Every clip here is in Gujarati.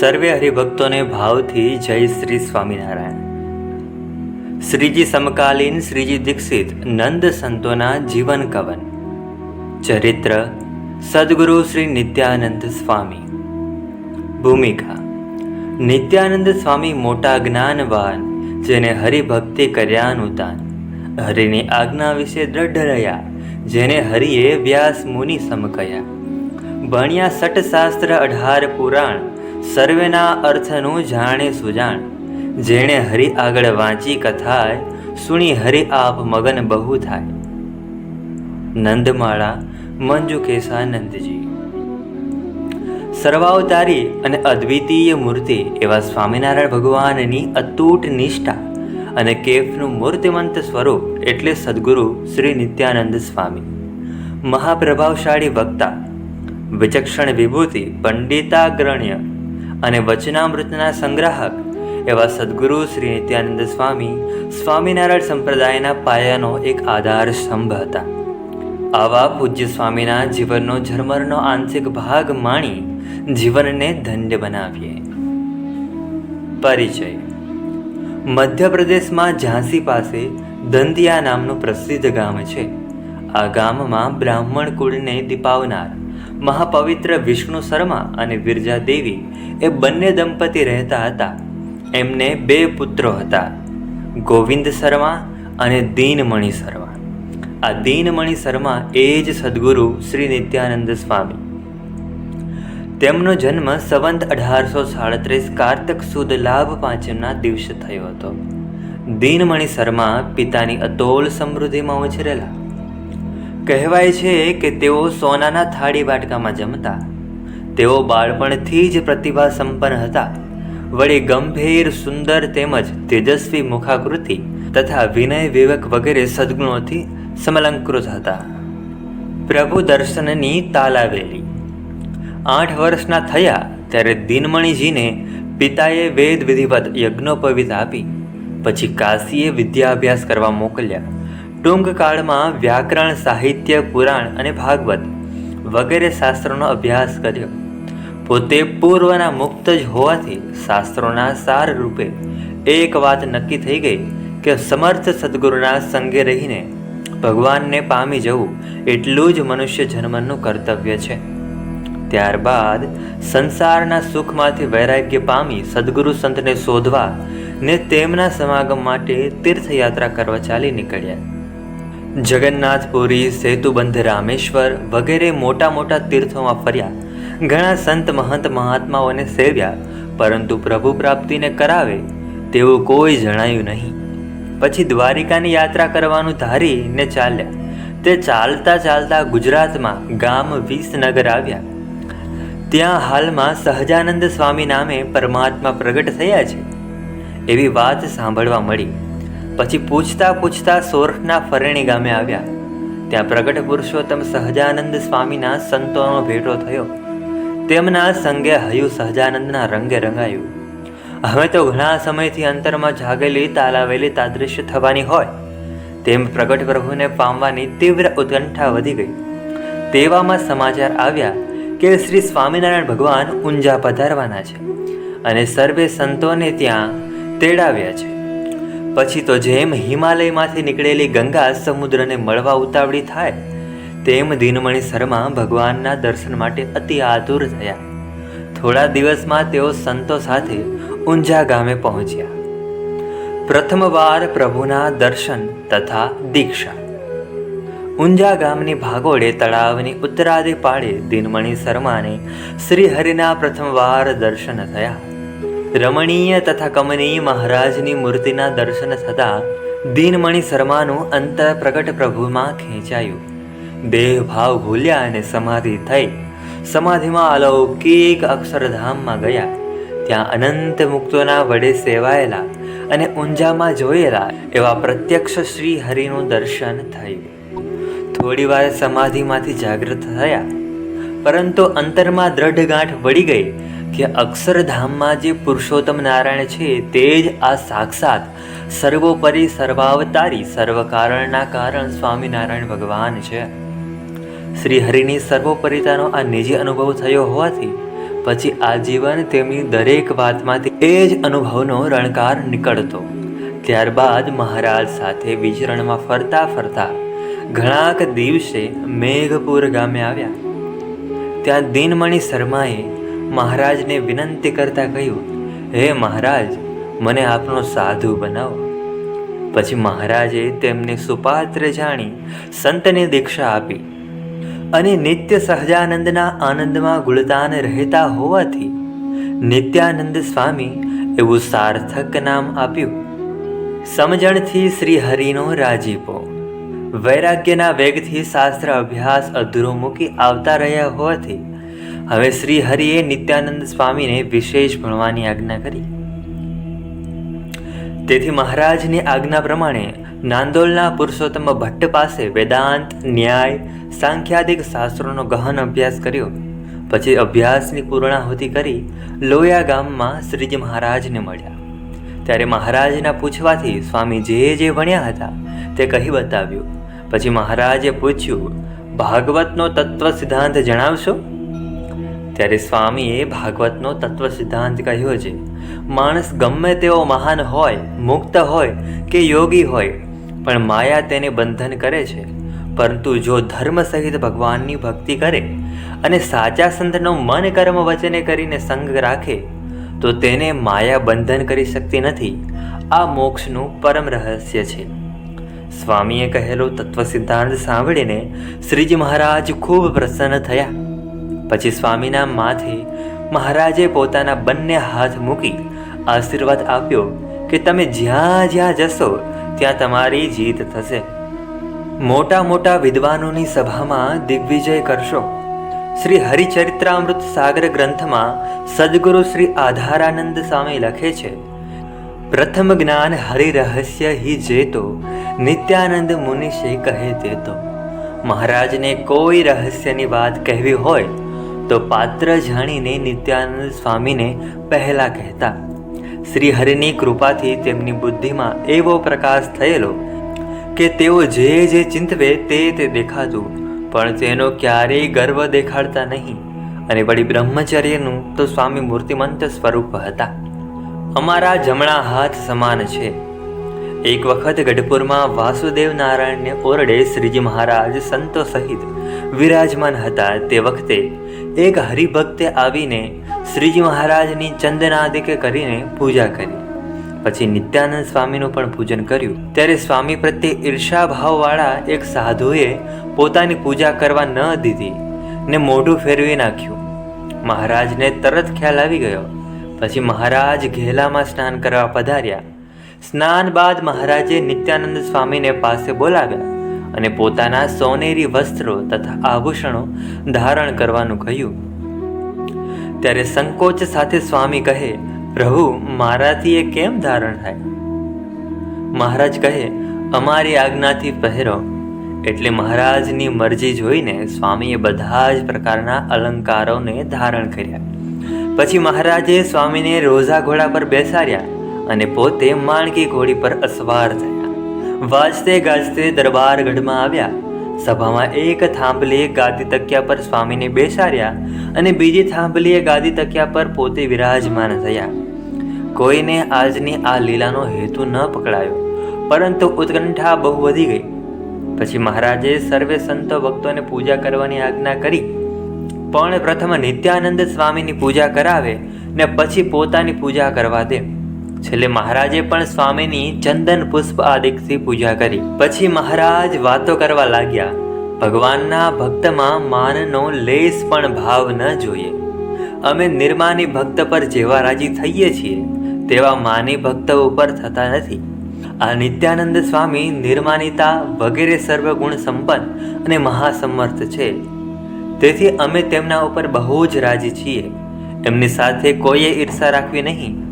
સર્વે હરિભક્તોને ભાવથી જય શ્રી સ્વામિનારાયણ. શ્રીજી સમકાલીન શ્રીજી દીક્ષિત નંદ સંતોના જીવન કવન. ચરિત્ર સદગુરુ શ્રી નિત્યાનંદ સ્વામી. ભૂમિકા નિત્યાનંદ સ્વામી મોટા જ્ઞાનવાન, જેને હરિભક્તિ કર્યાનું દાન હરિની આજ્ઞા વિશે દ્રઢ રહ્યા, જેને હરિએ વ્યાસ મુનિ સમકયા. ભણ્યા સટશાસ્ત્ર અઢાર પુરાણ સર્વેના અર્થનું જાણે સુજાણ. જેણે હરિ આગળ વાંચી કથાય, સુણી હરિ આપ મગન બહુ થાય. નંદમાળા, મંજુ કેશાનંદજી સર્વાવતારી અને અદ્વિતીય મૂર્તિ એવા સ્વામિનારાયણ ભગવાનની અતૂટ નિષ્ઠા અને કેફનું મૂર્તિમંત સ્વરૂપ એટલે સદગુરુ શ્રી નિત્યાનંદ સ્વામી. મહાપ્રભાવશાળી વક્તા, વિચક્ષણ વિભૂતિ, પંડિતાગ્રણ્ય અને વચનામૃતના સંગ્રાહક એવા સદગુરુ શ્રી નિત્યાનંદ સ્વામી સ્વામિનારાયણ સંપ્રદાયના પાયાનો એક આધાર સ્તંભ હતા. આવા પૂજ્ય સ્વામીના જીવનનો ઝરમરનો આંશિક ભાગ માણી જીવનને ધન્ય બનાવીએ. પરિચય. મધ્યપ્રદેશમાં ઝાંસી પાસે દંદિયા નામનું પ્રસિદ્ધ ગામ છે. આ ગામમાં બ્રાહ્મણ કુળને દીપાવનાર મહાપવિત્ર વિષ્ણુ શર્મા અને વિરજા દેવી એ બંને દંપતી રહેતા હતા. એમને બે પુત્રો હતા, ગોવિંદ શર્મા અને દીનમણિ શર્મા. આ દીનમણિ શર્મા એ જ સદગુરુ શ્રી નિત્યાનંદ સ્વામી. તેમનો જન્મ સંવંત અઢારસો સાડત્રીસ કારતક સુદ લાભ પાંચમના દિવસે થયો હતો. દીનમણિ શર્મા પિતાની અતોલ સમૃદ્ધિમાં ઉછરેલા કહેવાય છે કે તેઓ સોનાના થાળી વાટકામાં જમતા. તેઓ બાળપણથી જ પ્રતિભા સંપન્ન હતા. વળી ગંભીર, સુંદર તેમજ તેજસ્વી મુખાકૃતિ તથા વિનય વિવેક વગેરે સદ્ગુણોથી સમલંકૃત હતા. પ્રભુ દર્શનની તાલાવેલી. આઠ વર્ષના થયા ત્યારે દિનમણીજીને પિતાએ વેદ વિધિવત યજ્ઞોપવિત આપી, પછી કાશીએ વિદ્યાભ્યાસ કરવા મોકલ્યા. ટૂંક કાળમાં વ્યાકરણ, સાહિત્ય, પુરાણ અને ભાગવત વગેરે શાસ્ત્રોનો અભ્યાસ કર્યો. પોતે પૂર્વના મુક્ત જ હોવાથી શાસ્ત્રોના સાર રૂપે એક વાત નક્કી થઈ ગઈ કે સમર્થ સદગુરુના સંગે રહીને ભગવાનને પામી જવું એટલું જ મનુષ્ય જન્મનું કર્તવ્ય છે. ત્યારબાદ સંસારના સુખમાંથી વૈરાગ્ય પામી સદગુરુ સંતને શોધવા ને તેમના સમાગમ માટે તીર્થયાત્રા કરવા ચાલી નીકળ્યા. જગન્નાથપુરી, સેતુબંધ રામેશ્વર વગેરે મોટા મોટા તીર્થોમાં ફર્યા. ઘણા સંત મહંત મહાત્માઓને સેવ્યા, પરંતુ પ્રભુ પ્રાપ્તિને કરાવે તેવું કોઈ જણાયું નહીં. પછી દ્વારિકાની યાત્રા કરવાનું ધારીને ચાલ્યા. તે ચાલતા ચાલતા ગુજરાતમાં ગામ વિસનગર આવ્યા. ત્યાં હાલમાં સહજાનંદ સ્વામી નામે પરમાત્મા પ્રગટ થયા છે. એવી વાત સાંભળવા મળી. પછી પૂછતા પૂછતા સોરઠના ફરેણી ગામે આવ્યા. ત્યાં પ્રગટ પુરુષોત્તમ સહજાનંદ સ્વામીના સંતોનો ભેટો થયો. તેમના સંગે હયું સહજાનંદના રંગે રંગાયું. હવે તો ઘણા સમયથી અંતરમાં જાગેલી, તાલાવેલી તાદૃશ્ય થવાની હોય. તેમ પ્રગટ પ્રભુને પામવાની તીવ્ર ઉત્કંઠા વધી ગઈ. તેવામાં સમાચાર આવ્યા કે શ્રી સ્વામિનારાયણ ભગવાન ઊંઝા પધારવાના છે અને સર્વે સંતોને ત્યાં તેડાવ્યા છે. પછી તો જેમ હિમાલયમાંથી નીકળેલી ગંગા સમુદ્રને મળવા ઉતાવળી થાય, તેમ દિનમણી શર્મા ભગવાનના દર્શન માટે અતિ આતુર થયા. થોડા દિવસમાં તેઓ સંતો સાથે ઊંઝા ગામે પહોંચ્યા. પ્રથમવાર પ્રભુના દર્શન તથા દીક્ષા. ઊંઝા ગામની ભાગોળે તળાવની ઉત્તરાદે પાડે દિનમણી શર્માને શ્રી હરિના પ્રથમવાર દર્શન થયા. રમણીય તથા કમનીય મહારાજની મૂર્તિના દર્શન થતાં દિનમણી શર્માનું અંતર પ્રગટ પ્રભુમાં ખેંચાયું. દેહ ભાવ ભૂલ્યા અને સમાધિ થઈ. સમાધિમાં અલૌકિક અક્ષરધામમાં ગયા. ત્યાં અનંત મુક્તોના વડે સેવાયેલા અને ઊંઝામાં જોયેલા એવા પ્રત્યક્ષ શ્રી હરિનું દર્શન થયું. થોડી વાર સમાધિમાંથી જાગૃત થયા. પરંતુ અંતરમાં દ્રઢ ગાંઠ વળી ગઈ. કે અક્ષરધામમાં જે પુરુષોત્તમ નારાયણ છે, તે જ આ સાક્ષાત સર્વોપરી સર્વાવતારી સર્વકારણના કારણ સ્વામિનારાયણ ભગવાન છે. શ્રી હરિની સર્વોપરિતાનો આ નિજી અનુભવ થયો હોવાથી પછી આજીવન તેમની દરેક વાતમાંથી એ જ અનુભવનો રણકાર નીકળતો. ત્યારબાદ મહારાજ સાથે વિચરણમાં ફરતા ફરતા ઘણાક દિવસે મેઘપુર ગામે આવ્યા. ત્યાં દિનમણી શર્માએ મહારાજને વિનંતી કરતા કહ્યું, હે મહારાજ, મને આપનો સાધુ બનાવો. પછી મહારાજે તેમને સુપાત્ર જાણી સંતને દીક્ષા આપી અને નિત્ય સહજાનંદના આનંદમાં ગુણતાન રહેતા હોવાથી નિત્યાનંદ સ્વામી એવું સાર્થક નામ આપ્યું. સમજણથી શ્રી હરિનો રાજીપો. વૈરાગ્યના વેગથી શાસ્ત્ર અભ્યાસ અધૂરો મૂકી આવતા રહ્યા હોવાથી હવે શ્રી હરિએ નિત્યાનંદ સ્વામીને વિશેષ ભણવાની આજ્ઞા કરી. તેથી મહારાજની આજ્ઞા પ્રમાણે નાંદોલના પુરુષોત્તમ ભટ્ટ પાસે વેદાંત, ન્યાય, સાંખ્યાદિક શાસ્ત્રોનો ગહન અભ્યાસ કર્યો. પછી અભ્યાસની પૂર્ણાહુતિ કરી લોયા ગામમાં શ્રીજી મહારાજને મળ્યા. ત્યારે મહારાજના પૂછવાથી સ્વામી જે જે ભણ્યા હતા તે કહી બતાવ્યું. પછી મહારાજે પૂછ્યું, ભાગવતનો તત્વ સિદ્ધાંત જણાવશો? ત્યારે સ્વામીએ ભાગવતનો તત્વ સિદ્ધાંત કહ્યો છે, માણસ ગમે તેવો મહાન હોય, મુક્ત હોય કે યોગી હોય, પણ માયા તેને બંધન કરે છે. પરંતુ જો ધર્મ સહિત ભગવાનની ભક્તિ કરે અને સાચા સંતનો મન કર્મ વચને કરીને સંગ રાખે, તો તેને માયા બંધન કરી શકતી નથી. આ મોક્ષનું પરમ રહસ્ય છે. સ્વામીએ કહેલો તત્વ સિદ્ધાંત સાંભળીને શ્રીજી મહારાજ ખૂબ પ્રસન્ન થયા. પછી સ્વામીના માથે મહારાજે પોતાના બંને હાથ મૂકી આશીર્વાદ આપ્યો કે તમે જ્યાં જ્યાં જશો, ત્યાં તમારી જીત થશે. મોટા મોટા વિદ્વાનોની સભામાં દિગ્વિજય કરશો. શ્રી હરિચરિત્રામૃત સાગર ગ્રંથમાં સદગુરુ શ્રી આધારાનંદ સ્વામી લખે છે, પ્રથમ જ્ઞાન હરિ રહસ્ય હિ જેતો, નિત્યાનંદ મુનિષે કહે તે તો મહારાજને કોઈ રહસ્યની વાત કહેવી હોય તો પાત્ર જાણીને નિત્યાનંદ સ્વામીને પહેલા કહેતા શ્રી હરિની કૃપાથી તેમની બુદ્ધિમાં એવો પ્રકાશ થયેલો કે તેઓ જે જે ચિંતવે તે તે દેખાતું, પણ તેનો ક્યારેય ગર્વ દેખાડતા નહીં. અને વળી બ્રહ્મચર્યનું તો સ્વામી મૂર્તિમંત સ્વરૂપ હતા. અમારા જમણા હાથ સમાન છે. એક વખત ગઢપુરમાં વાસુદેવ નારાયણને ઓરડે શ્રીજી મહારાજ સંતો સહિત વિરાજમાન હતા. તે વખતે એક હરિભક્તે આવીને શ્રીજી મહારાજની ચંદનાદિકે કરીને પૂજા કરી. પછી નિત્યાનંદ સ્વામીનું પણ પૂજન કર્યું. ત્યારે સ્વામી પ્રત્યે ઈર્ષાભાવવાળા એક સાધુએ પોતાની પૂજા કરવા ન દીધી ને મોઢું ફેરવી નાખ્યું. મહારાજને તરત ખ્યાલ આવી ગયો. પછી મહારાજ ઘેલામાં સ્નાન કરવા પધાર્યા. સ્નાન બાદ મહારાજે નિત્યાનંદ સ્વામીને પાસે બોલાવ્યા. અને પોતાના સોનેરી વસ્ત્રો તથા આભૂષણો ધારણ કરવાનું કહ્યું. ત્યારે સંકોચ સાથે સ્વામી કહે, પ્રભુ, મારાથી એ કેમ ધારણ થાય? મહારાજ કહે, અમારી આજ્ઞાથી પહેરો. એટલે મહારાજની મરજી જોઈને સ્વામીએ બધા જ પ્રકારના અલંકારોને ધારણ કર્યા. પછી મહારાજે સ્વામીને રોઝા ઘોડા પર બેસાડ્યા અને પોતે માણકી ઘોડી પર અસવાર થયા. વાજતે ગાજતે દરબારગઢમાં આવ્યા. સભામાં એક થાંભલીએ ગાદી તકિયા પર સ્વામીને બેસાડ્યા અને બીજી થાંભલીએ ગાદી તકિયા પર પોતે વિરાજમાન થયા. કોઈને આજની આ લીલાનો હેતુ ન પકડાયો, પરંતુ ઉત્કંઠા બહુ વધી ગઈ. પછી મહારાજે સર્વે સંતો ભક્તોને પૂજા કરવાની આજ્ઞા કરી. પણ પ્રથમ નિત્યાનંદ સ્વામીની પૂજા કરાવે ને પછી પોતાની પૂજા કરવા દે. છેલ્લે મહારાજે પણ સ્વામીની ચંદન પુષ્પ આદિકથી પૂજા કરી. પછી મહારાજ વાતો કરવા લાગ્યા. ભગવાનના ભક્તમાં માનનો લેસ પણ ભાવ ન જોઈએ. અમે નિર્માની ભક્ત પર જેવા રાજી થઈએ છીએ, તેવા માની ભક્ત ઉપર થતા નથી. આ નિત્યાનંદ સ્વામી નિર્માનિતા વગેરે સર્વગુણ સંપન્ન અને મહાસમર્થ છે. તેથી અમે તેમના ઉપર બહુ જ રાજી છીએ. એમની સાથે કોઈએ ઈર્ષા રાખવી નહીં.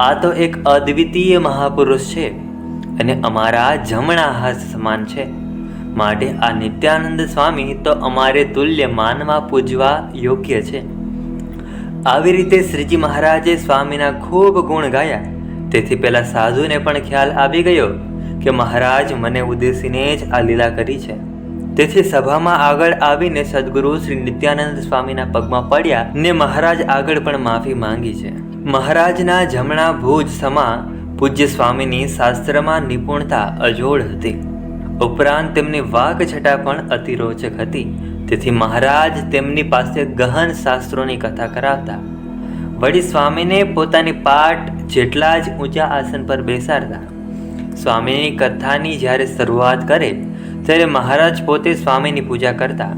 આ તો એક અદ્વિતીય મહાપુરુષ છે અને અમારા જમણા હાથ સમાન છે. માટે આ નિત્યાનંદ સ્વામી તો અમારે તુલ્ય માનવા પૂજવા યોગ્ય છે. આવી રીતે શ્રીજી મહારાજે સ્વામીના ખૂબ ગુણ ગાયા. તેથી પેલા સાધુને પણ ખ્યાલ આવી ગયો કે મહારાજ મને ઉદ્દેશીને જ આ લીલા કરી છે. તેથી સભામાં આગળ આવીને સદગુરુ શ્રી નિત્યાનંદ સ્વામીના પગમાં પડ્યા ને મહારાજ આગળ પણ માફી માંગી છે. મહારાજના જમણા ભુજ સમા પૂજ્ય સ્વામીની શાસ્ત્રમાં નિપુણતા અજોડ હતી. ઉપરાંત તેમની વાકછટા પણ અતિરોચક હતી. તેથી મહારાજ તેમની પાસે ગહન શાસ્ત્રોની કથા કરાવતા. વળી સ્વામીને પોતાની પાઠ જેટલા જ ઊંચા આસન પર બેસાડતા. સ્વામીની કથાની જ્યારે શરૂઆત કરે, ત્યારે મહારાજ પોતે સ્વામીની પૂજા કરતા.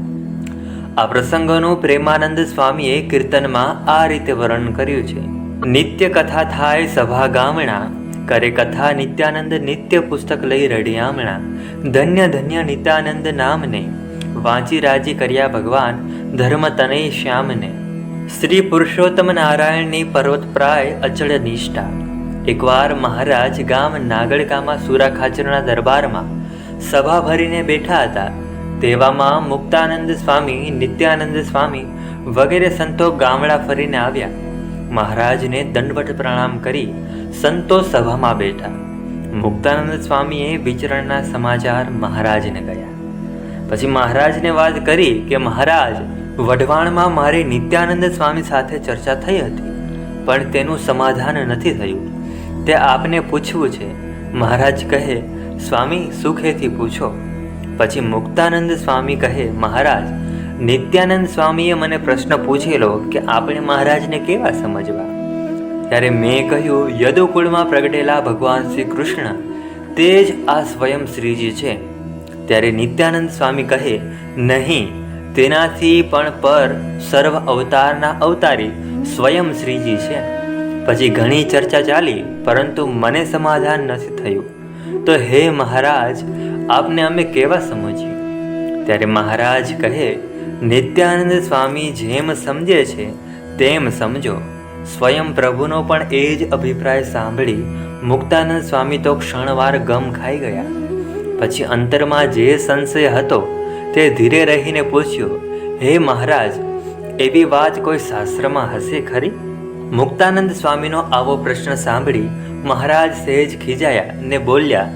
આ પ્રસંગોનું પ્રેમાનંદ સ્વામીએ કીર્તનમાં આ રીતે વર્ણન કર્યું છે. નિત્ય કથા થાય સભા ગામણા કરે કથા નિત્યાનંદ નિત્ય પુસ્તક લઈ રડિયામણા ધન્ય ધન્ય નિત્યાનંદ નામને, વાંચી રાજી કર્યા ભગવાન ધર્મ તને શ્યામને. શ્રી પુરુષોત્તમ નારાયણની પર્વતપ્રાય અચળ નિષ્ઠા. એકવાર મહારાજ ગામ નાગળકામાં સુરા ખાચરના દરબારમાં સભા ભરીને બેઠા હતા, તેવામાં મુક્તાનંદ સ્વામી, નિત્યાનંદ સ્વામી વગેરે સંતો ગામડા ફરીને આવ્યા. મહારાજને દંડવટ પ્રણામ કરી સંતો સભામાં બેઠા. મુક્તાનંદ સ્વામીએ વિચરણના સમાચાર મહારાજને ગયા પછી મહારાજને વાત કરી કે, મહારાજ, વઢવાણમાં મારી નિત્યાનંદ સ્વામી સાથે ચર્ચા થઈ હતી, પણ તેનું સમાધાન નથી થયું. તે આપને પૂછવું છે. મહારાજ કહે, સ્વામી, સુખેથી પૂછો. પછી મુક્તાનંદ સ્વામી કહે, મહારાજ નિત્યાનંદ સ્વામીએ મને પ્રશ્ન પૂછેલો કે આપણે મહારાજને કેવા સમજવા? ત્યારે મેં કહ્યું, યદુકુળમાં પ્રગટેલા ભગવાન શ્રી કૃષ્ણ તે જ આ સ્વયં શ્રીજી છે. ત્યારે નિત્યાનંદ સ્વામી કહે, નહીં, તેનાથી પણ પર સર્વ અવતારના અવતારી સ્વયં શ્રીજી છે. પછી ઘણી ચર્ચા ચાલી, પરંતુ મને સમાધાન નથી થયું. તો હે મહારાજ, આપને અમે કેવા સમજીએ? ત્યારે મહારાજ કહે નિત્યાનંદ સ્વામી જેમ સમજે છે, તેમ સમજો. સ્વયં પ્રભુનો પણ એ જ અભિપ્રાય સાંભળી મુક્તાનંદ સ્વામી તો ક્ષણવાર ગમ ખાઈ ગયા. પછી અંતરમાં જે સંશય હતો, તે ધીરે રહીને પૂછ્યો, હે મહારાજ, એવી વાત કોઈ શાસ્ત્રમાં હશે ખરી? મુક્તાનંદ સ્વામીનો આવો પ્રશ્ન સાંભળી મહારાજ સહેજ ખીજાયા ને બોલ્યા,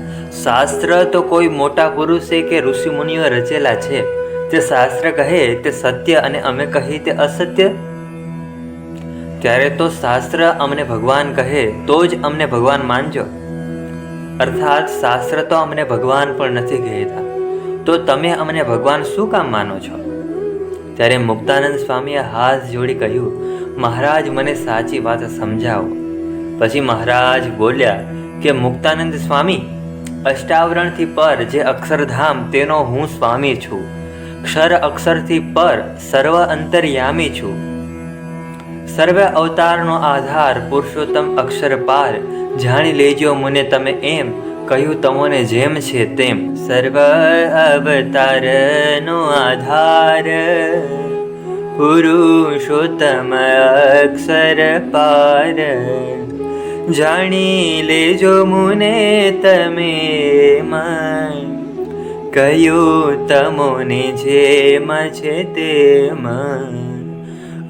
શાસ્ત્ર તો કોઈ મોટા પુરુષે કે ઋષિમુનિઓ રચેલા છે. તે શાસ્ત્ર કહે તે સત્ય અને અમે કહી તે અસત્ય? ત્યારે તો શાસ્ત્ર અમને ભગવાન કહે, તો જ અમને ભગવાન માનજો. અર્થાત શાસ્ત્ર તો અમને ભગવાન પણ નથી કહેતા. તો તમે અમને ભગવાન શું કામ માનો છો? ત્યારે મુક્તાનંદ સ્વામીએ હાથ જોડી કહ્યું, મહારાજ, મને સાચી વાત સમજાવો. પછી મહારાજ બોલ્યા કે, મુક્તાનંદ સ્વામી, અષ્ટાવરણથી પર જે અક્ષરધામ, તેનો હું સ્વામી છું. ક્ષર અક્ષરથી પર સર્વ અંતર્યામી છું. સર્વ અવતારનો આધાર પુરુષોત્તમ અક્ષર પાર. જાણી લેજો મને તમે એમ, કહ્યું તમોને જેમ છે તેમ. સર્વ અવતારનો આધાર પુરુષોત્તમ અક્ષર પાર. જાણી લેજો મુને તમે મન કયું તમોને જેમ છે તેમ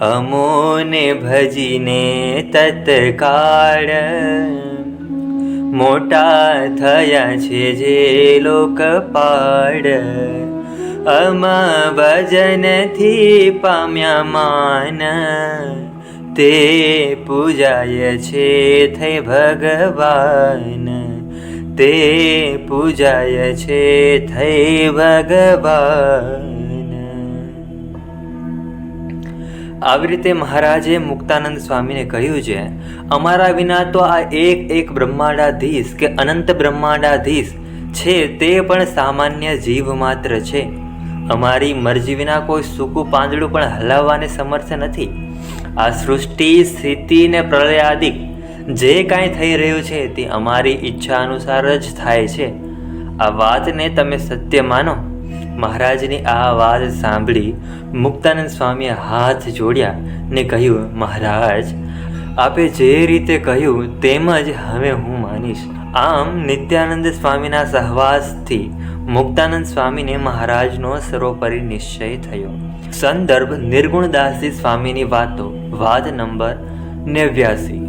અમોને ભજીને તત્કાળ મોટા થયા છે જે લોકપાળ અમા ભજનથી પામ્યા માન. તે પૂજાય છે, થઈ ભગવાન. તે પૂજાય છે, થઈ ભગવાન. આવી રીતે મહારાજે મુક્તાનંદ સ્વામીને કહ્યું છે, અમારા વિના તો આ એક એક બ્રહ્માંડાધીશ કે અનંત બ્રહ્માંડાધીશ છે, તે પણ સામાન્ય જીવ માત્ર છે. અમારી મરજી વિના કોઈ સૂકું પાંદડું પણ હલાવવાને સમર્થ નથી. આ સૃષ્ટિ, સ્થિતિ ને પ્રલયાદિક જે કાંઈ થઈ રહ્યું છે તે અમારી ઈચ્છા અનુસાર જ થાય છે. આ વાતને તમે સત્ય માનો. મહારાજની આ વાત સાંભળી મુક્તાનંદ સ્વામીએ હાથ જોડ્યા ને કહ્યું, મહારાજ, આપે જે રીતે કહ્યું તેમ જ હવે હું માનીશ. આમ નિત્યાનંદ સ્વામીના સહવાસથી મુક્તાનંદ સ્વામીને મહારાજનો સર્વોપરી નિશ્ચય થયો. સંદર્ભ નિર્ગુણદાસજી સ્વામીની વાતો વાદ નંબર નેવ્યાસી.